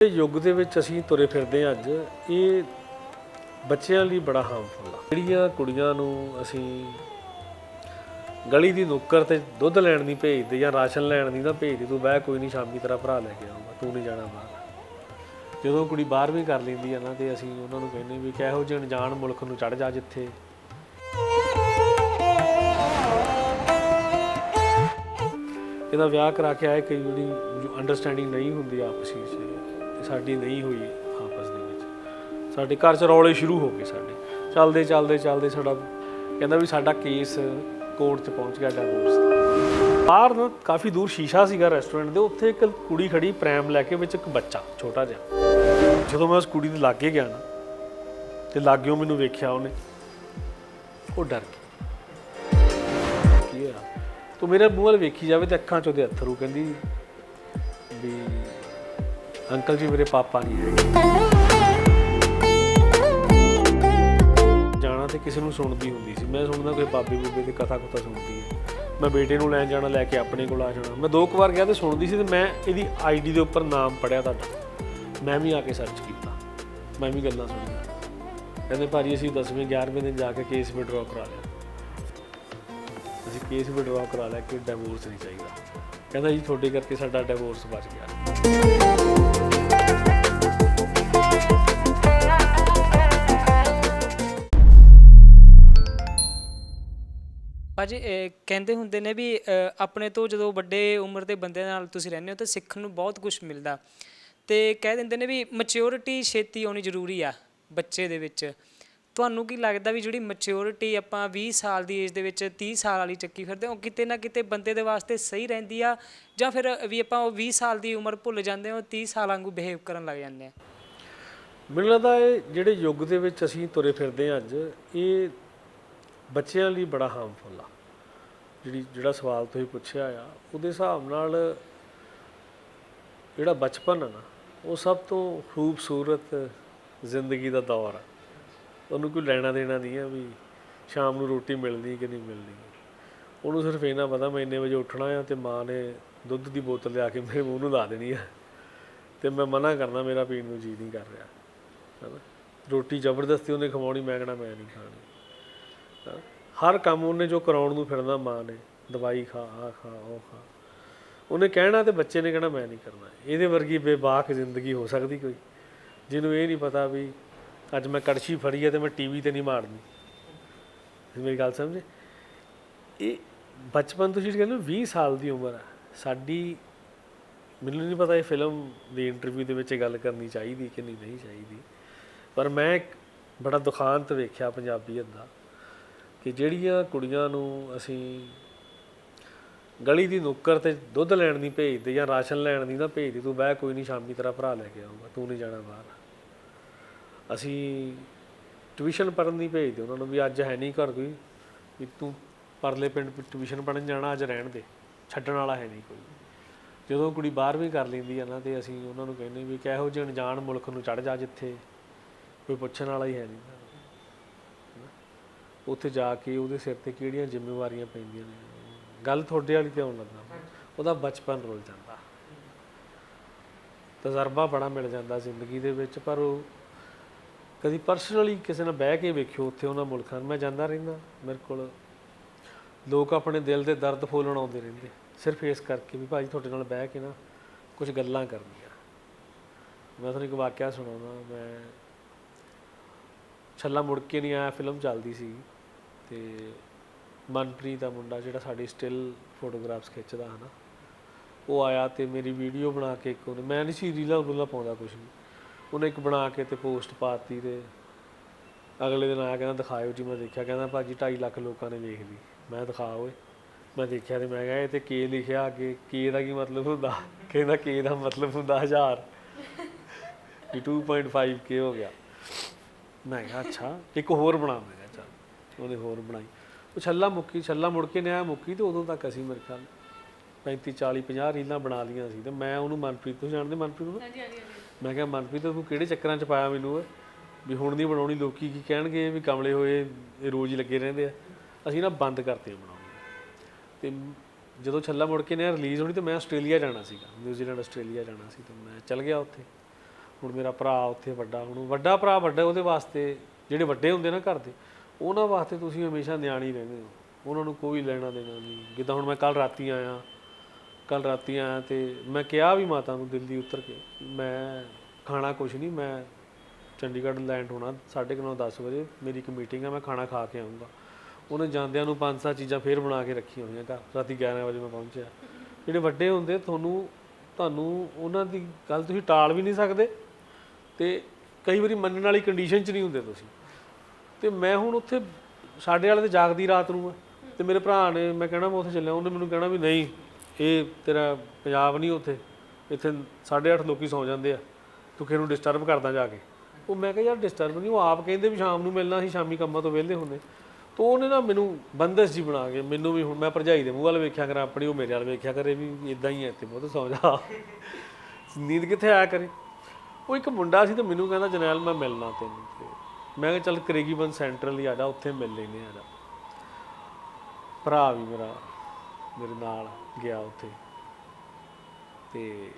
ਇਹ ਯੁੱਗ ਦੇ ਵਿੱਚ ਅਸੀਂ ਤੁਰੇ ਫਿਰਦੇ ਹਾਂ ਅੱਜ, ਇਹ ਬੱਚਿਆਂ ਲਈ ਬੜਾ ਹਾਰਮਫੁਲ ਆ। ਜਿਹੜੀਆਂ ਕੁੜੀਆਂ ਨੂੰ ਅਸੀਂ ਗਲੀ ਦੀ ਨੁੱਕਰ ਤੇ ਦੁੱਧ ਲੈਣ ਨਹੀਂ ਭੇਜਦੇ ਜਾਂ ਰਾਸ਼ਨ ਲੈਣ ਨਹੀਂ ਨਾ ਭੇਜਦੇ, ਤੂੰ ਬਹਿ ਕੋਈ ਨਹੀਂ, ਸ਼ਾਮੀ ਤੇਰਾ ਭਰਾ ਲੈ ਕੇ ਆਊਗਾ, ਤੂੰ ਨਹੀਂ ਜਾਣਾ ਬਾਹਰ। ਜਦੋਂ ਕੁੜੀ ਬਾਹਰ ਵੀ ਕਰ ਲੈਂਦੀ ਆ ਨਾ, ਤੇ ਅਸੀਂ ਉਹਨਾਂ ਨੂੰ ਕਹਿੰਦੇ ਵੀ ਕਿਹੋ ਜਿਹੇ ਅਣਜਾਣ ਮੁਲਕ ਨੂੰ ਚੜ ਜਾ ਜਿੱਥੇ। ਇਹਦਾ ਵਿਆਹ ਕਰਾ ਕੇ ਆਏ ਕਈ ਜਿਹੜੀ ਅੰਡਰਸਟੈਂਡਿੰਗ ਨਹੀਂ ਹੁੰਦੀ ਆਪਸ ਵਿੱਚ। ਸਾਡੀ ਨਹੀਂ ਹੋਈ ਆਪਸ ਦੇ ਵਿੱਚ। ਸਾਡੇ ਘਰ 'ਚ ਰੌਲੇ ਸ਼ੁਰੂ ਹੋ ਗਏ ਸਾਡੇ। ਚੱਲਦੇ ਚੱਲਦੇ ਚੱਲਦੇ ਸਾਡਾ ਕਹਿੰਦਾ ਵੀ ਸਾਡਾ ਕੇਸ ਕੋਰਟ 'ਚ ਪਹੁੰਚ ਗਿਆ ਡਿਵੋਰਸ ਬਾਹਰ ਨਾ ਕਾਫੀ ਦੂਰ ਸ਼ੀਸ਼ਾ ਸੀਗਾ ਰੈਸਟੋਰੈਂਟ ਦੇ, ਉੱਥੇ ਇੱਕ ਕੁੜੀ ਖੜੀ ਪ੍ਰੈਮ ਲੈ ਕੇ ਵਿੱਚ ਇੱਕ ਬੱਚਾ, ਛੋਟਾ ਜਿਹਾ। ਜਦੋਂ ਮੈਂ ਉਸ ਕੁੜੀ ਦੇ ਲਾਗੇ ਗਿਆ ਨਾ, ਤੇ ਲਾਗਿਓ ਮੈਨੂੰ ਵੇਖਿਆ ਉਹਨੇ, ਉਹ ਡਰ ਗਿਆ ਕੀ ਹੋਇਆ? ਤੂੰ ਮੇਰੇ ਮੂੰਹ ਵੱਲ ਵੇਖੀ ਜਾਵੇ ਤੇ ਅੱਖਾਂ 'ਚ ਉਹਦੇ ਅੱਥਰੂ ਕਹਿੰਦੀ ਵੀ ਅੰਕਲ ਜੀ ਮੇਰੇ ਪਾਪਾ ਨਹੀਂ ਹੈਗੇ ਜਾਣਾ ਤੇ ਕਿਸੇ ਨੂੰ ਸੁਣਦੀ ਹੁੰਦੀ ਸੀ। ਮੈਂ ਸੁਣਦਾ ਕੋਈ ਬਾਬੇ ਬੂਬੇ ਦੀ ਕਥਾ ਕੁਥਾ ਸੁਣਦੀ ਹੈ। ਮੈਂ ਬੇਟੇ ਨੂੰ ਲੈਣ ਜਾਣਾ, ਲੈ ਕੇ ਆਪਣੇ ਕੋਲ ਆ ਜਾਣਾ। ਮੈਂ ਦੋ ਕੁ ਵਾਰ ਗਿਆ ਤੇ ਸੁਣਦੀ ਸੀ ਤੇ ਮੈਂ ਇਹਦੀ ਆਈਡੀ ਦੇ ਉੱਪਰ ਨਾਮ ਪੜਿਆ ਤੁਹਾਡਾ। ਮੈਂ ਵੀ ਆ ਕੇ ਸਰਚ ਕੀਤਾ। ਮੈਂ ਵੀ ਗੱਲਾਂ ਸੁਣੀਆਂ। ਕਹਿੰਦੇ ਭਾਜੀ ਅਸੀਂ 10ਵੇਂ 11ਵੇਂ ਦਿਨ ਜਾ ਕੇ ਕੇਸ ਵਿਡਰਾਅ ਕਰਾ ਲਿਆ। ਅਸੀਂ ਕੇਸ ਵਿਡਰਾਅ ਕਰਾ ਲਿਆ ਕਿ ਡਿਵੋਰਸ ਨਹੀਂ ਚਾਹੀਦਾ। ਕਹਿੰਦਾ ਜੀ ਤੁਹਾਡੇ ਕਰਕੇ ਸਾਡਾ ਡਿਵੋਰਸ ਬਚ ਗਿਆ। ਭਾਜੀ ਇਹ ਕਹਿੰਦੇ ਹੁੰਦੇ ਨੇ ਵੀ ਅ, ਆਪਣੇ ਤੋਂ ਜਦੋਂ ਵੱਡੇ ਉਮਰ ਦੇ ਬੰਦਿਆਂ ਨਾਲ ਤੁਸੀਂ ਰਹਿੰਦੇ ਹੋ ਤਾਂ ਸਿੱਖਣ ਨੂੰ ਬਹੁਤ ਕੁਝ ਮਿਲਦਾ। ਤੇ ਕਹਿ ਦਿੰਦੇ ਨੇ ਵੀ ਮੈਚਿਓਰਿਟੀ ਛੇਤੀ ਆਉਣੀ ਜ਼ਰੂਰੀ ਆ ਬੱਚੇ ਦੇ ਵਿੱਚ। ਤੁਹਾਨੂੰ ਕੀ ਲੱਗਦਾ ਵੀ ਜਿਹੜੀ ਮੈਚਿਓਰਿਟੀ ਆਪਾਂ 20 ਸਾਲ ਦੀ ਏਜ ਦੇ ਵਿੱਚ 30 ਸਾਲ ਵਾਲੀ ਚੱਕੀ ਫਿਰਦੇ ਹਾਂ, ਉਹ ਕਿਤੇ ਨਾ ਕਿਤੇ ਬੰਦੇ ਦੇ ਵਾਸਤੇ ਸਹੀ ਰਹਿੰਦੀ ਆ? ਜਾਂ ਫਿਰ ਵੀ ਆਪਾਂ ਉਹ 20 ਸਾਲ ਦੀ ਉਮਰ ਭੁੱਲ ਜਾਂਦੇ ਹਾਂ ਉਹ 30 ਸਾਲ ਵਾਂਗੂ ਬਿਹੇਵ ਕਰਨ ਲੱਗ ਜਾਂਦੇ ਆ ਮੈਨੂੰ ਲੱਗਦਾ ਇਹ ਜਿਹੜੇ ਯੁੱਗ ਦੇ ਵਿੱਚ ਅਸੀਂ ਤੁਰੇ ਫਿਰਦੇ ਹਾਂ ਅੱਜ ਇਹ ਬੱਚਿਆਂ ਲਈ ਬੜਾ ਹਾਰਮਫੁਲ ਆ। ਜਿਹੜੀ, ਜਿਹੜਾ ਸਵਾਲ ਤੁਸੀਂ ਪੁੱਛਿਆ ਆ, ਉਹਦੇ ਹਿਸਾਬ ਨਾਲ ਜਿਹੜਾ ਬਚਪਨ ਆ ਨਾ, ਉਹ ਸਭ ਤੋਂ ਖੂਬਸੂਰਤ ਜ਼ਿੰਦਗੀ ਦਾ ਦੌਰ ਆ। ਉਹਨੂੰ ਕੋਈ ਲੈਣਾ ਦੇਣਾ ਨਹੀਂ ਆ ਵੀ ਸ਼ਾਮ ਨੂੰ ਰੋਟੀ ਮਿਲਣੀ ਕਿ ਨਹੀਂ ਮਿਲਣੀ ਉਹਨੂੰ ਸਿਰਫ ਇਹਨਾਂ ਪਤਾ ਮੈਂ ਇੰਨੇ ਵਜੇ ਉੱਠਣਾ ਆ ਤੇ ਮਾਂ ਨੇ ਦੁੱਧ ਦੀ ਬੋਤਲ ਲਿਆ ਕੇ ਮੇਰੇ ਮੂੰਹ ਨੂੰ ਲਾ ਦੇਣੀ ਆ। ਤੇ ਮੈਂ ਮਨਾ ਕਰਨਾ ਮੇਰਾ ਪੀਣ ਨੂੰ ਜੀ ਨਹੀਂ ਕਰ ਰਿਹਾ। ਹੈਨਾ? ਰੋਟੀ ਜ਼ਬਰਦਸਤੀ ਉਹਨੇ ਖਵਾਉਣੀ, ਮੈਂ ਕਹਿਣਾ ਮੈਂ ਨਹੀਂ ਖਾਣੀ। ਹਰ ਕੰਮ ਉਹਨੇ ਜੋ ਕਰਾਉਣ ਨੂੰ ਫਿਰਦਾ, ਮਾਂ ਨੇ, ਦਵਾਈ ਖਾ ਆ ਖਾ, ਉਹ ਖਾ। ਉਹਨੇ ਕਹਿਣਾ ਤੇ ਬੱਚੇ ਨੇ ਕਹਿਣਾ, ਮੈਂ ਨਹੀਂ ਕਰਨਾ। ਇਹਦੇ ਵਰਗੀ ਬੇਬਾਕ ਜ਼ਿੰਦਗੀ ਹੋ ਸਕਦੀ ਕੋਈ? ਜਿਹਨੂੰ ਇਹ ਨਹੀਂ ਪਤਾ ਵੀ ਅੱਜ ਮੈਂ ਕੜਛੀ ਫੜੀ ਹੈ ਤੇ ਮੈਂ ਟੀਵੀ ਤੇ ਨਹੀਂ ਮਾਰਨੀ। ਮੇਰੀ ਗੱਲ ਸਮਝੇ? ਇਹ ਬਚਪਨ ਤੋਂ ਜਿਹੜੀ ਕਹਿੰਦੇ ਹੋ 20 ਸਾਲ ਦੀ ਉਮਰ ਹੈ ਸਾਡੀ, ਮੈਨੂੰ ਨਹੀਂ ਪਤਾ ਇਹ ਫਿਲਮ ਦੀ ਇੰਟਰਵਿਊ ਦੇ ਵਿੱਚ ਇਹ ਗੱਲ ਕਰਨੀ ਚਾਹੀਦੀ ਕਿ ਨਹੀਂ ਨਹੀਂ ਚਾਹੀਦੀ। ਪਰ ਮੈਂ ਇੱਕ ਬੜਾ ਦੁਖਾਂਤ ਵੇਖਿਆ ਪੰਜਾਬੀਅਤ ਦਾ। ਕਿ ਜਿਹੜੀਆਂ ਕੁੜੀਆਂ ਨੂੰ ਅਸੀਂ ਗਲੀ ਦੀ ਨੁੱਕਰ ਤੇ ਦੁੱਧ ਲੈਣ ਦੀ ਭੇਜਦੇ ਜਾਂ ਰਾਸ਼ਨ ਲੈਣ ਦੀ ਨਾ ਭੇਜਦੇ, ਤੂੰ ਬਹਿ ਕੋਈ ਨਹੀਂ ਸ਼ਾਮੀ ਤੇਰਾ ਭਰਾ ਲੈ ਕੇ ਆਊਗਾ, ਤੂੰ ਨਹੀਂ ਜਾਣਾ ਬਾਹਰ ਅਸੀਂ ਟਿਊਸ਼ਨ ਪੜ੍ਹਨ ਦੀ ਭੇਜਦੇ ਉਹਨਾਂ ਨੂੰ ਵੀ ਅੱਜ ਹੈ ਨਹੀਂ ਘਰ ਕੋਈ, ਵੀ ਤੂੰ ਪਰਲੇ ਪਿੰਡ ਟਿਊਸ਼ਨ ਪੜ੍ਹਨ ਜਾਣਾ, ਅੱਜ ਰਹਿਣ ਦੇ, ਛੱਡਣ ਵਾਲਾ ਹੈ ਨਹੀਂ ਕੋਈ ਜਦੋਂ ਕੁੜੀ ਬਾਹਰ ਵੀ ਕਰ ਲੈਂਦੀ ਆ ਨਾ ਤੇ ਅਸੀਂ ਉਹਨਾਂ ਨੂੰ ਕਹਿੰਦੇ ਵੀ ਕਿਹੋ ਜਿਹੇ ਅਣਜਾਣ ਮੁਲਕ ਨੂੰ ਚੜ ਜਾ ਜਿੱਥੇ, ਕੋਈ ਪੁੱਛਣ ਵਾਲਾ ਹੀ ਹੈ ਨਹੀਂ ਹਨਾ। ਉੱਥੇ ਜਾ ਕੇ ਉਹਦੇ ਸਿਰ ਤੇ ਕਿਹੜੀਆਂ ਜ਼ਿੰਮੇਵਾਰੀਆਂ ਪੈਂਦੀਆਂ ਨੇ? ਗੱਲ ਤੁਹਾਡੇ ਵਾਲੀ ਤੇ ਆਉਣ ਲੱਗਾ। ਉਹਦਾ ਬਚਪਨ ਰੁੱਲ ਜਾਂਦਾ। ਤਜਰਬਾ ਬੜਾ ਮਿਲ ਜਾਂਦਾ ਜ਼ਿੰਦਗੀ ਦੇ ਵਿੱਚ ਪਰ ਉਹ ਕਦੀ ਪਰਸਨਲੀ ਕਿਸੇ ਨਾਲ ਬਹਿ ਕੇ ਵੇਖਿਓ ਉੱਥੇ ਉਹਨਾਂ ਮੁਲਕਾਂ ਮੈਂ ਜਾਂਦਾ ਰਹਿੰਦਾ ਮੇਰੇ ਕੋਲ। ਲੋਕ ਆਪਣੇ ਦਿਲ ਦੇ ਦਰਦ ਫੋਲਣ ਆਉਂਦੇ ਰਹਿੰਦੇ। ਸਿਰਫ ਇਸ ਕਰਕੇ ਵੀ ਭਾਜੀ ਤੁਹਾਡੇ ਨਾਲ ਬਹਿ ਕੇ ਨਾ ਕੁਝ ਗੱਲਾਂ ਕਰਨੀਆਂ। ਮੈਂ ਤੁਹਾਨੂੰ ਇੱਕ ਵਾਕਿਆ ਸੁਣਾਉਣਾ ਮੈਂ ਛੱਲਾ ਮੁੜ ਕੇ ਨਹੀਂ ਆਇਆ ਫਿਲਮ ਚੱਲਦੀ ਸੀ। ਤੇ ਮਨਪ੍ਰੀਤ ਦਾ ਮੁੰਡਾ ਜਿਹੜਾ ਸਾਡੀ ਸਟਿਲ ਫੋਟੋਗ੍ਰਾਫਸ ਖਿੱਚਦਾ ਹਨਾ, ਉਹ ਆਇਆ ਤੇ ਮੇਰੀ ਵੀਡੀਓ ਬਣਾ ਕੇ ਇੱਕ ਉਹਨੇ, ਮੈਂ ਨਹੀਂ ਸੀ ਰੀਲਾਂ ਰੂਲਾਂ ਪਾਉਂਦਾ ਕੁਝ ਵੀ। ਉਹਨੇ ਇੱਕ ਬਣਾ ਕੇ ਤੇ ਪੋਸਟ ਪਾਤੀ ਤੇ ਅਗਲੇ ਦਿਨ ਆਇਆ ਕਹਿੰਦਾ ਦਿਖਾਇਓ ਜੀ, ਮੈਂ ਦੇਖਿਆ, ਕਹਿੰਦਾ ਭਾਜੀ 2.5 ਲੱਖ ਲੋਕਾਂ ਨੇ ਵੇਖ ਲਈ। ਮੈਂ ਦਿਖਾ ਓਏ ਮੈਂ ਦੇਖਿਆ ਤੇ ਮੈਂ ਕਿਹਾ ਇਹ ਤੇ ਕੇ ਲਿਖਿਆ ਅੱਗੇ ਕੇ ਦਾ ਕੀ ਮਤਲਬ ਹੁੰਦਾ? ਕਹਿੰਦਾ ਕੇ ਦਾ ਮਤਲਬ ਹੁੰਦਾ ਹਜ਼ਾਰ। ਵੀ 2.5 ਕੇ ਹੋ ਗਿਆ। ਮੈਂ ਕਿਹਾ ਅੱਛਾ, ਇੱਕ ਹੋਰ ਬਣਾ ਮੈਂ। ਉਹਨੇ ਹੋਰ ਬਣਾਈ। ਉਹ ਛੱਲਾ ਮੁੱਕੀ ਛੱਲਾ ਮੁੜ ਕੇ ਨਿਆ ਮੁੱਕੀ ਤੇ ਉਦੋਂ ਤੱਕ ਅਸੀਂ ਮੇਰੇ ਖਿਆਲ 35 40 50 ਰੀਲਾਂ ਬਣਾ ਲੀਆਂ ਸੀ ਤੇ ਮੈਂ ਉਹਨੂੰ ਮਨਪ੍ਰੀਤ ਤੋਂ ਜਾਣਦੇ ਮਨਪ੍ਰੀਤ ਨੂੰ? ਹਾਂਜੀ ਹਾਂਜੀ ਮੈਂ ਕਿਹਾ ਮਨਪ੍ਰੀਤ ਤੂੰ ਕਿਹੜੇ ਚੱਕਰਾਂ 'ਚ ਪਾਇਆ ਮੈਨੂੰ ਵੀ ਹੁਣ ਨਹੀਂ ਬਣਾਉਣੀ ਲੋਕੀ ਕੀ ਕਹਿਣਗੇ ਵੀ ਕਮਲੇ ਹੋਏ ਇਹ ਰੋਜ਼ ਹੀ ਲੱਗੇ ਰਹਿੰਦੇ ਆ। ਅਸੀਂ ਨਾ ਬੰਦ ਕਰਤੇ ਬਣਾਉਣੀ ਤੇ ਜਦੋਂ ਛੱਲਾ ਮੁੜ ਕੇ ਨੇ ਰਿਲੀਜ਼ ਹੋਣੀ ਤੇ ਮੈਂ ਆਸਟ੍ਰੇਲੀਆ ਜਾਣਾ ਸੀਗਾ ਨਿਊਜ਼ੀਲੈਂਡ ਆਸਟ੍ਰੇਲੀਆ ਜਾਣਾ ਸੀ ਤੇ ਮੈਂ ਚੱਲ ਗਿਆ ਉੱਥੇ। ਹੁਣ ਮੇਰਾ ਭਰਾ ਉੱਥੇ ਵੱਡਾ ਹੁਣ ਵੱਡਾ ਭਰਾ ਵੱਡਾ ਉਹਦੇ ਵਾਸਤੇ ਜਿਹੜੇ ਵੱਡੇ ਹੁੰਦੇ ਨਾ ਘਰ ਦੇ ਉਹਨਾਂ ਵਾਸਤੇ ਤੁਸੀਂ ਹਮੇਸ਼ਾ ਨਿਆਣੀ ਰਹਿੰਦੇ ਹੋ। ਉਹਨਾਂ ਨੂੰ ਕੋਈ ਲੈਣਾ ਦੇਣਾ ਨਹੀਂ। ਜਿੱਦਾਂ ਹੁਣ ਮੈਂ ਕੱਲ ਰਾਤੀ ਆਇਆ ਕੱਲ ਰਾਤੀ ਆਇਆ ਤੇ ਮੈਂ ਕਿਹਾ ਵੀ ਮਾਤਾ ਨੂੰ ਦਿੱਲੀ ਉਤਰ ਕੇ, ਮੈਂ ਖਾਣਾ ਕੁਛ ਨਹੀਂ, ਮੈਂ ਚੰਡੀਗੜ੍ਹ ਲੈਂਡ ਹੋਣਾ 9:30 10 ਵਜੇ, ਮੇਰੀ ਇੱਕ ਮੀਟਿੰਗ ਆ, ਮੈਂ ਖਾਣਾ ਖਾ ਕੇ ਆਉਂਗਾ ਉਹਨੇ ਜਾਂਦਿਆਂ ਨੂੰ ਪੰਜ ਸੱਤ ਚੀਜ਼ਾਂ ਫੇਰ ਬਣਾ ਕੇ ਰੱਖੀਆਂ ਹੋਈਆਂ ਘਰ, ਰਾਤੀ 11 ਵਜੇ ਮੈਂ ਪਹੁੰਚਿਆ। ਜਿਹੜੇ ਵੱਡੇ ਹੁੰਦੇ, ਤੁਹਾਨੂੰ ਤੁਹਾਨੂੰ ਉਹਨਾਂ ਦੀ ਗੱਲ ਤੁਸੀਂ ਟਾਲ ਵੀ ਨਹੀਂ ਸਕਦੇ ਤੇ ਕਈ ਵਾਰੀ ਮੰਨਣ ਵਾਲੀ ਕੰਡੀਸ਼ਨ 'ਚ ਨਹੀਂ ਹੁੰਦੇ ਤੁਸੀਂ। ਤੇ ਮੈਂ ਹੁਣ ਉੱਥੇ ਸਾਡੇ ਵਾਲੇ ਤੇ ਜਾਗਦੀ ਰਾਤ ਨੂੰ ਆ। ਤੇ ਮੇਰੇ ਭਰਾ ਨੇ ਮੈਂ ਕਹਿਣਾ ਮੈਂ ਉੱਥੇ ਚੱਲਿਆ, ਉਹਨੇ ਮੈਨੂੰ ਕਹਿਣਾ ਵੀ ਨਹੀਂ, ਇਹ ਤੇਰਾ ਪੰਜਾਬ ਨਹੀਂ ਉੱਥੇ। ਇੱਥੇ 8:30 ਲੋਕੀ ਸੌਂ ਜਾਂਦੇ ਆ। ਤੂੰ ਕਿਹਨੂੰ ਡਿਸਟਰਬ ਕਰਦਾ ਜਾ ਕੇ। ਉਹ ਮੈਂ ਕਿਹਾ, ਯਾਰ ਡਿਸਟਰਬ ਨਹੀਂ, ਉਹ ਆਪ ਕਹਿੰਦੇ ਵੀ ਸ਼ਾਮ ਨੂੰ ਮਿਲਣਾ ਸੀ, ਸ਼ਾਮੀ ਕੰਮਾਂ ਤੋਂ ਵਿਹਲੇ ਹੁੰਦੇ। ਤੋ ਉਹਨੇ ਨਾ ਮੈਨੂੰ ਬੰਦਸ਼ ਜੀ ਬਣਾ ਕੇ ਮੈਨੂੰ ਵੀ ਹੁਣ ਮੈਂ ਭਰਜਾਈ ਦੇ ਮੂੰਹ ਵੱਲ ਵੇਖਿਆ ਕਰਾਂ, ਆਪਣੀ ਉਹ ਮੇਰੇ ਵੱਲ ਵੇਖਿਆ ਕਰੇ ਵੀ ਇਦਾਂ ਹੀ ਹੈ ਇੱਥੇ ਬਹੁਤ ਸੌਂ ਜਾ। ਨੀਂਦ ਕਿੱਥੇ ਆਇਆ ਕਰੇ? ਉਹ ਇੱਕ ਮੁੰਡਾ ਸੀ ਤੇ ਮੈਨੂੰ ਕਹਿੰਦਾ ਜਨੈਲ ਮੈਂ ਮਿਲਣਾ ਤੈਨੂੰ ਮੈਂ ਕਿਹਾ ਚੱਲ ਕਰੇਗੀਬਨ ਸੈਂਟਰਲ ਹੀ ਆ ਜਾ, ਉੱਥੇ ਮਿਲ ਲੈਨੇ ਆ ਜਾ। ਭਰਾ ਵੀ ਮੇਰਾ, ਮੇਰੇ ਨਾਲ ਗਿਆ ਉੱਥੇ। ਤੇ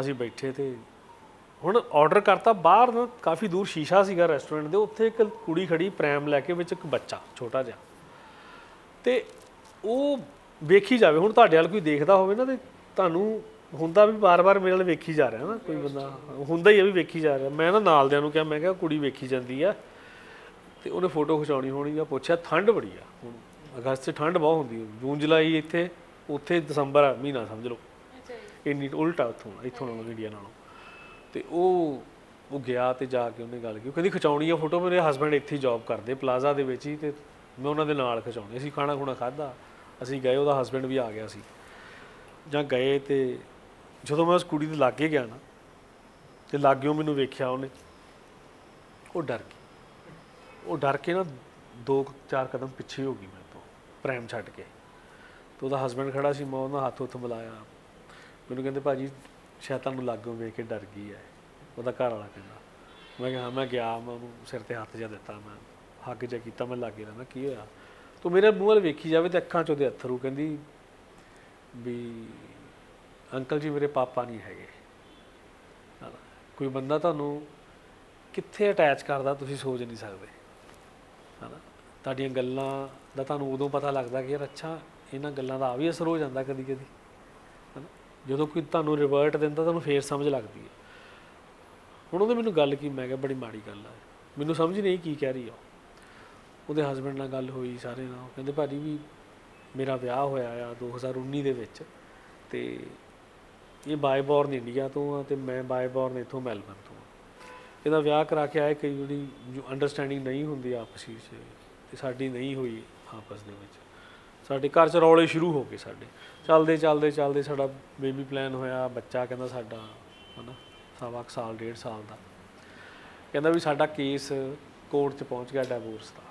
ਅਸੀਂ ਬੈਠੇ ਤੇ ਹੁਣ ਆਰਡਰ ਕਰਤਾ, ਬਾਹਰ ਨਾ ਕਾਫੀ ਦੂਰ ਸ਼ੀਸ਼ਾ ਸੀਗਾ ਰੈਸਟੋਰੈਂਟ ਦੇ, ਉੱਥੇ ਇੱਕ ਕੁੜੀ ਖੜੀ ਪ੍ਰੈਮ ਲੈ ਕੇ ਵਿੱਚ ਇੱਕ ਬੱਚਾ, ਛੋਟਾ ਜਿਹਾ। ਤੇ ਉਹ ਵੇਖੀ ਜਾਵੇ, ਹੁਣ ਤੁਹਾਡੇ ਵੱਲ ਕੋਈ ਦੇਖਦਾ ਹੋਵੇ ਨਾ ਤੇ ਤੁਹਾਨੂੰ ਹੁੰਦਾ ਵੀ ਬਾਰ-ਬਾਰ ਮੇਰੇ ਵੱਲ ਵੇਖੀ ਜਾ ਰਿਹਾ ਨਾ ਕੋਈ ਬੰਦਾ। ਹੁੰਦਾ ਹੀ ਆ ਵੀ ਵੇਖੀ ਜਾ ਰਿਹਾ। ਮੈਂ ਨਾ ਨਾਲਦਿਆਂ ਨੂੰ ਕਿਹਾ ਮੈਂ ਕਿਹਾ ਕੁੜੀ ਵੇਖੀ ਜਾਂਦੀ ਆ ਤੇ ਉਹਨੇ ਫੋਟੋ ਖਿਚਾਉਣੀ ਹੋਣੀ ਆ। ਪੁੱਛਿਆ ਠੰਡ ਬੜੀ ਆ ਹੁਣ। ਅਗਸਤ 'ਚ ਠੰਡ ਬਹੁਤ ਹੁੰਦੀ ਹੈ ਜੂਨ ਜੁਲਾਈ ਇੱਥੇ ਉੱਥੇ ਦਸੰਬਰ ਆ ਮਹੀਨਾ ਸਮਝ ਲਓ। ਇੰਨੀ ਉਲਟਾ ਉੱਥੋਂ ਇੱਥੋਂ ਨਾਲੋਂ ਇੰਡੀਆ ਨਾਲੋਂ। ਤੇ ਉਹ ਉਹ ਗਿਆ ਤੇ ਜਾ ਕੇ ਉਹਨੇ ਗੱਲ ਕੀਤੀ। ਉਹ ਕਹਿੰਦੀ ਖਿਚਾਉਣੀ ਆ ਫੋਟੋ ਮੇਰੇ ਹਸਬੰਡ ਇੱਥੇ ਜੌਬ ਕਰਦੇ ਪਲਾਜ਼ਾ ਦੇ ਵਿੱਚ ਹੀ ਤੇ ਮੈਂ ਉਹਨਾਂ ਦੇ ਨਾਲ ਖਿਚਾਉਣੀ ਅਸੀਂ ਖਾਣਾ ਖੁਣਾ ਖਾਦਾ ਅਸੀਂ ਗਏ ਉਹਦਾ ਹਸਬੰਡ ਵੀ ਆ ਗਿਆ ਸੀ। ਜਾਂ ਗਏ ਤੇ ਜਦੋਂ ਮੈਂ ਉਸ ਕੁੜੀ ਦੇ ਲਾਗੇ ਗਿਆ ਨਾ, ਤੇ ਲਾਗਿਓ ਮੈਨੂੰ ਵੇਖਿਆ ਉਹਨੇ, ਉਹ ਡਰ ਗਈ। ਉਹ ਡਰ ਕੇ ਨਾ ਦੋ ਚਾਰ ਕਦਮ ਪਿੱਛੇ ਹੋ ਗਈ ਮੇਰੇ ਤੋਂ, ਪ੍ਰੇਮ ਛੱਡ ਕੇ। ਤੇ ਉਹਦਾ ਹਸਬੰਡ ਖੜਾ ਸੀ, ਮੈਂ ਉਹਨਾਂ ਹੱਥ ਉੱਥੇ ਮਿਲਾਇਆ। ਮੈਨੂੰ ਕਹਿੰਦੇ, ਭਾਜੀ ਸ਼ਾਇਦ ਤੁਹਾਨੂੰ ਲਾਗੋਂ ਵੇਖ ਕੇ ਡਰ ਗਈ ਹੈ ਉਹਦਾ ਘਰ ਵਾਲਾ ਕਹਿੰਦਾ। ਮੈਂ ਕਿਹਾ, ਹਾਂ, ਮੈਂ ਗਿਆ, ਮੈਂ ਉਹਨੂੰ ਸਿਰ ਤੇ ਹੱਥ ਜਿਹਾ ਦਿੱਤਾ, ਮੈਂ ਹੱਗ ਜਿਹਾ ਕੀਤਾ, ਮੈਂ ਲਾਗੇ ਰਹਿਣਾ, ਕੀ ਹੋਇਆ? ਤੂੰ ਮੇਰੇ ਮੂੰਹ ਵੱਲ ਵੇਖੀ ਜਾਵੇ ਤੇ ਅੱਖਾਂ 'ਚ ਉਹਦੇ ਅਥਰੂ ਕਹਿੰਦੀ ਵੀ ਅੰਕਲ ਜੀ, ਮੇਰੇ ਪਾਪਾ ਨਹੀਂ ਹੈਗੇ। ਹਾਂ। ਕੋਈ ਬੰਦਾ ਤੁਹਾਨੂੰ ਕਿੱਥੇ ਅਟੈਚ ਕਰਦਾ, ਤੁਸੀਂ ਸੋਚ ਨਹੀਂ ਸਕਦੇ। ਹਨਾ ਤੁਹਾਡੀਆਂ ਗੱਲਾਂ ਦਾ ਤੁਹਾਨੂੰ ਉਦੋਂ ਪਤਾ ਲੱਗਦਾ ਕਿ ਯਾਰ, ਅੱਛਾ, ਇਹਨਾਂ ਗੱਲਾਂ ਦਾ ਆ ਵੀ ਅਸਰ ਹੋ ਜਾਂਦਾ ਕਦੀ ਕਦੀ ਹਨਾ ਜਦੋਂ ਕੋਈ ਤੁਹਾਨੂੰ ਰਿਵਰਟ ਦਿੰਦਾ, ਤੁਹਾਨੂੰ ਫੇਰ ਸਮਝ ਲੱਗਦੀ ਹੈ। ਹੁਣ ਉਹਨੇ ਮੈਨੂੰ ਗੱਲ ਕੀ, ਮੈਂ ਕਿਹਾ ਬੜੀ ਮਾੜੀ ਗੱਲ ਆ। ਮੈਨੂੰ ਸਮਝ ਨਹੀਂ ਕੀ ਕਹਿ ਰਹੀ ਆ ਉਹਦੇ ਹਸਬੰਡ ਨਾਲ ਗੱਲ ਹੋਈ ਸਾਰੇ ਨਾਲ। ਉਹ ਕਹਿੰਦੇ, ਭਾਜੀ ਵੀ ਮੇਰਾ ਵਿਆਹ ਹੋਇਆ ਆ 2019 ਦੇ ਵਿੱਚ ਤੇ ਇਹ ਬਾਏ ਬੋਰਨ ਇੰਡੀਆ ਤੋਂ ਆ ਤੇ ਮੈਂ ਬਾਏ ਬੋਰਨ ਇੱਥੋਂ ਮੈਲਬਨ ਤੋਂ ਆ। ਇਹਦਾ ਵਿਆਹ ਕਰਾ ਕੇ ਆਏ, ਕਈ ਜਿਹੜੀ ਅੰਡਰਸਟੈਂਡਿੰਗ ਨਹੀਂ ਹੁੰਦੀ ਆਪਸ ਵਿੱਚ ਤੇ ਸਾਡੀ ਨਹੀਂ ਹੋਈ ਆਪਸ ਦੇ ਵਿੱਚ। ਸਾਡੇ ਘਰ 'ਚ ਰੌਲੇ ਸ਼ੁਰੂ ਹੋ ਗਏ ਸਾਡੇ। ਚੱਲਦੇ ਚੱਲਦੇ ਚੱਲਦੇ ਸਾਡਾ ਬੇਬੀ ਪਲਾਨ ਹੋਇਆ, ਬੱਚਾ ਕਹਿੰਦਾ ਸਾਡਾ, ਹਨਾ, ਸਵਾ ਕੁ ਸਾਲ, ਡੇਢ ਸਾਲ ਦਾ। ਕਹਿੰਦਾ ਵੀ ਸਾਡਾ ਕੇਸ ਕੋਰਟ 'ਚ ਪਹੁੰਚ ਗਿਆ ਡਿਵੋਰਸ ਦਾ।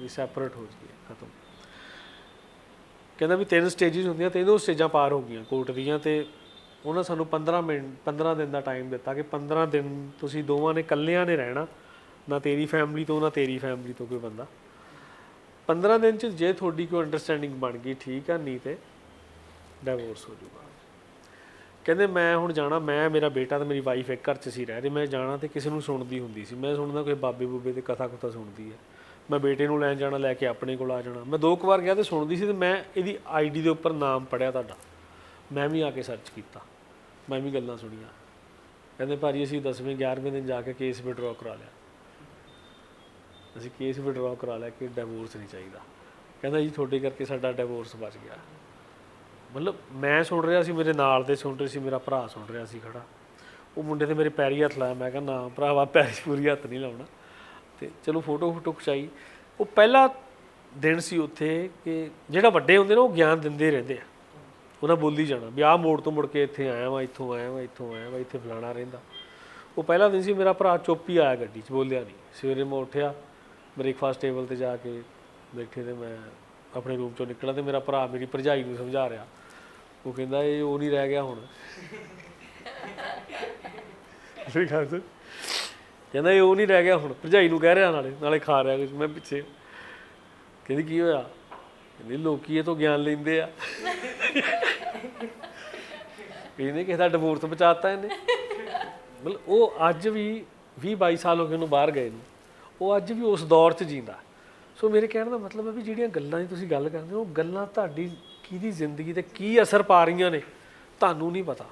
ਵੀ ਸੈਪਰੇਟ ਹੋ ਜਾਈਏ, ਖਤਮ। ਕਹਿੰਦਾ ਵੀ ਤਿੰਨ ਸਟੇजेस ਹੁੰਦੀਆਂ ਤਿੰਨੋਂ ਸਟੇਜਾਂ ਪਾਰ ਹੋ ਗਈਆਂ ਕੋਰਟ ਦੀਆਂ ਤੇ ਉਹਨਾਂ ਸਾਨੂੰ 15 ਮਿੰਟ 15 ਦਿਨ ਦਾ ਟਾਈਮ ਦਿੱਤਾ ਕਿ 15 ਦਿਨ ਤੁਸੀਂ ਦੋਵਾਂ ਨੇ ਇਕੱਲਿਆਂ ਨੇ ਰਹਿਣਾ, ਨਾ ਤੇਰੀ ਫੈਮਿਲੀ ਤੋਂ, ਨਾ ਤੇਰੀ ਫੈਮਿਲੀ ਤੋਂ ਕੋਈ ਬੰਦਾ। 15 ਦਿਨ ਚ ਜੇ ਤੁਹਾਡੀ ਕੋਈ ਅੰਡਰਸਟੈਂਡਿੰਗ ਬਣ ਗਈ, ਠੀਕ ਆ, ਨਹੀਂ ਤੇ ਡਿਵੋਰਸ ਹੋ ਜਾਊਗਾ। ਕਹਿੰਦੇ ਮੈਂ ਹੁਣ ਜਾਣਾ, ਮੈਂ, ਮੇਰਾ ਬੇਟਾ ਤੇ ਮੇਰੀ ਵਾਈਫ ਇੱਕ ਘਰ ਚ ਸੀ ਰਹਿ ਰਹੇ ਮੈਂ ਜਾਣਾ ਤੇ ਕਿਸੇ ਨੂੰ ਸੁਣਦੀ ਹੁੰਦੀ ਸੀ। ਮੈਂ ਸੁਣਦਾ ਕੋਈ ਬਾਬੇ ਬੂਬੇ ਤੇ ਕਥਾ ਕੁਥਾ ਸੁਣਦੀ ਹੈ। ਮੈਂ ਬੇਟੇ ਨੂੰ ਲੈਣ ਜਾਣਾ, ਲੈ ਕੇ ਆਪਣੇ ਕੋਲ ਆ ਜਾਣਾ। ਮੈਂ ਦੋ ਕੁ ਵਾਰ ਗਿਆ ਤੇ ਸੁਣਦੀ ਸੀ ਤੇ ਮੈਂ ਇਹਦੀ ਆਈਡੀ ਦੇ ਉੱਪਰ ਨਾਮ ਪੜਿਆ ਤੁਹਾਡਾ। ਮੈਂ ਵੀ ਆ ਕੇ ਸਰਚ ਕੀਤਾ। ਮੈਂ ਵੀ ਗੱਲਾਂ ਸੁਣੀਆਂ। ਕਹਿੰਦੇ ਭਾਜੀ ਅਸੀਂ 10ਵੇਂ 11ਵੇਂ ਦਿਨ ਜਾ ਕੇ ਕੇਸ ਵਿਡਰਾਅ ਕਰਾ ਲਿਆ। ਅਸੀਂ ਕੇਸ ਵਿਡਰਾਅ ਕਰਾ ਲਿਆ ਕਿ ਡਿਵੋਰਸ ਨਹੀਂ ਚਾਹੀਦਾ। ਕਹਿੰਦਾ ਜੀ ਤੁਹਾਡੇ ਕਰਕੇ ਸਾਡਾ ਡਿਵੋਰਸ ਬਚ ਗਿਆ। ਮਤਲਬ ਮੈਂ ਸੁਣ ਰਿਹਾ ਸੀ, ਮੇਰੇ ਨਾਲ ਦੇ ਸੁਣ ਰਹੇ ਸੀ, ਮੇਰਾ ਭਰਾ ਸੁਣ ਰਿਹਾ ਸੀ ਖੜਾ। ਉਹ ਮੁੰਡੇ ਤੇ ਮੇਰੇ ਪੈਰੀ ਹੱਥ ਲਾਇਆ। ਮੈਂ ਕਿਹਾ, ਨਾ ਭਰਾਵਾ, ਪੈਰੀ ਪੂਰੀ ਹੱਥ ਨਹੀਂ ਲਾਉਣਾ। ਤੇ ਚਲੋ ਫੋਟੋ ਫੋਟੋ ਖਿਚਾਈ। ਉਹ ਪਹਿਲਾ ਦਿਨ ਸੀ ਉੱਥੇ ਕਿ ਜਿਹੜਾ ਵੱਡੇ ਹੁੰਦੇ ਨੇ, ਉਹ ਗਿਆਨ ਦਿੰਦੇ ਰਹਿੰਦੇ ਆ। ਉਹਨਾਂ ਬੋਲੀ ਜਾਣਾ ਵੀ ਆਹ ਮੋੜ ਤੋਂ ਮੁੜ ਕੇ ਇੱਥੇ ਆਇਆ ਵਾਂ, ਇੱਥੋਂ ਆਇਆ ਵਾਂ, ਇੱਥੋਂ ਆਇਆ ਵਾਂ, ਇੱਥੇ ਫਲਾਣਾ ਰਹਿੰਦਾ। ਉਹ ਪਹਿਲਾ ਦਿਨ ਸੀ, ਮੇਰਾ ਭਰਾ ਚੁੱਪ ਹੀ ਆਇਆ ਗੱਡੀ 'ਚ, ਬੋਲਿਆ ਨਹੀਂ ਸਵੇਰੇ ਮੈਂ ਉੱਠਿਆ ਬ੍ਰੇਕਫਾਸਟ ਟੇਬਲ ਤੇ ਜਾ ਕੇ ਬੈਠੇ ਤੇ ਮੈਂ ਆਪਣੇ ਰੂਮ ਚੋਂ ਨਿਕਲਾ ਤੇ ਮੇਰਾ ਭਰਾ ਮੇਰੀ ਭਰਜਾਈ ਨੂੰ ਸਮਝਾ ਰਿਹਾ। ਉਹ ਕਹਿੰਦਾ, ਇਹ ਉਹ ਨਹੀਂ ਰਹਿ ਗਿਆ ਹੁਣ। ਸਹੀ ਗੱਲ ਸਰ ਕਹਿੰਦਾ, ਇਹ ਉਹ ਨਹੀਂ ਰਹਿ ਗਿਆ ਹੁਣ। ਭਰਜਾਈ ਨੂੰ ਕਹਿ ਰਿਹਾ ਨਾਲੇ ਨਾਲੇ ਖਾ ਰਿਹਾ ਕੁਝ ਮੈਂ ਪਿੱਛੇ। ਕਹਿੰਦੀ, ਕੀ ਹੋਇਆ? ਕਹਿੰਦੀ, ਲੋਕੀ ਇਹ ਤੋਂ ਗਿਆਨ ਲੈਂਦੇ ਆ। ਇਹਨੇ ਕਿਸੇ ਦਾ ਡਿਵੋਰਸ ਬਚਾਤਾ ਇਹਨੇ। ਮਤਲਬ ਉਹ ਅੱਜ ਵੀ 20 22 ਸਾਲ ਹੋ ਗਏ ਉਹਨੂੰ ਬਾਹਰ ਗਏ ਨੂੰ। ਉਹ ਅੱਜ ਵੀ ਉਸ ਦੌਰ 'ਚ ਜੀਂਦਾ। ਸੋ ਮੇਰੇ ਕਹਿਣ ਦਾ ਮਤਲਬ ਹੈ ਵੀ ਜਿਹੜੀਆਂ ਗੱਲਾਂ ਦੀ ਤੁਸੀਂ ਗੱਲ ਕਰਦੇ ਹੋ, ਉਹ ਗੱਲਾਂ ਤੁਹਾਡੀ ਕਿਹਦੀ ਜ਼ਿੰਦਗੀ ਤੇ ਕੀ ਅਸਰ ਪਾ ਰਹੀਆਂ ਨੇ, ਤੁਹਾਨੂੰ ਨਹੀਂ ਪਤਾ।